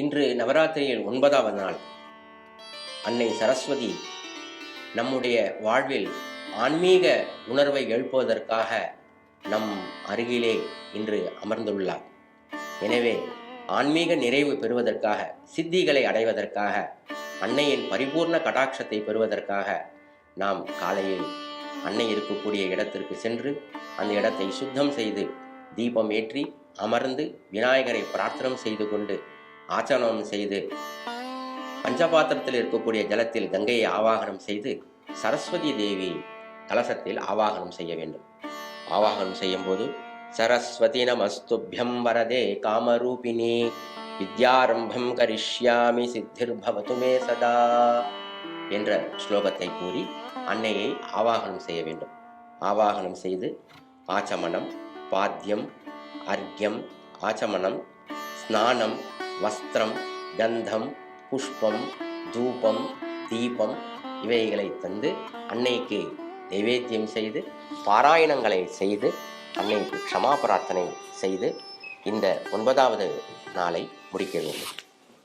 இன்று நவராத்திரியில் ஒன்பதாவது நாள். அன்னை சரஸ்வதி நம்முடைய வாழ்வில் ஆன்மீக உணர்வை எழுப்புவதற்காக நம் அருகிலே இன்று அமர்ந்துள்ளார். எனவே ஆன்மீக நிறைவு பெறுவதற்காக சித்திகளை அடைவதற்காக அன்னையின் பரிபூர்ண கடாட்சத்தை பெறுவதற்காக நாம் காலையில் அன்னை இருக்கக்கூடிய இடத்திற்கு சென்று அந்த இடத்தை சுத்தம் செய்து தீபம் ஏற்றி அமர்ந்து விநாயகரை பிரார்த்தனம் செய்து கொண்டு ஆச்சரணம் செய்து பஞ்சபாத்திரத்தில் இருக்கக்கூடிய ஜலத்தில் கங்கையை ஆவாகனம் செய்து சரஸ்வதி தேவி கலசத்தில் ஆவாகனம் செய்ய வேண்டும். ஆவாகனம் செய்யும் போது சரஸ்வதி நமஸ்துபியம் வரதே காமரூபிணி. வித்யாரம்பம் கரிஷ்யாமி சித்திர் பவதுமே சதா என்ற ஸ்லோகத்தை கூறி அன்னையை ஆவாகனம் செய்ய வேண்டும். ஆவாகனம் செய்து ஆச்சமனம் பாத்தியம் அர்க்யம் ஆச்சமனம் ஸ்நானம் வஸ்திரம் கந்தம் புஷ்பம் தூபம் தீபம் இவைகளை தந்து அன்னைக்கு நைவேத்தியம் செய்து பாராயணங்களை செய்து அன்னைக்கு க்ஷமா பிரார்த்தனை செய்து இந்த ஒன்பதாவது நாளை முடிக்க வேண்டும்.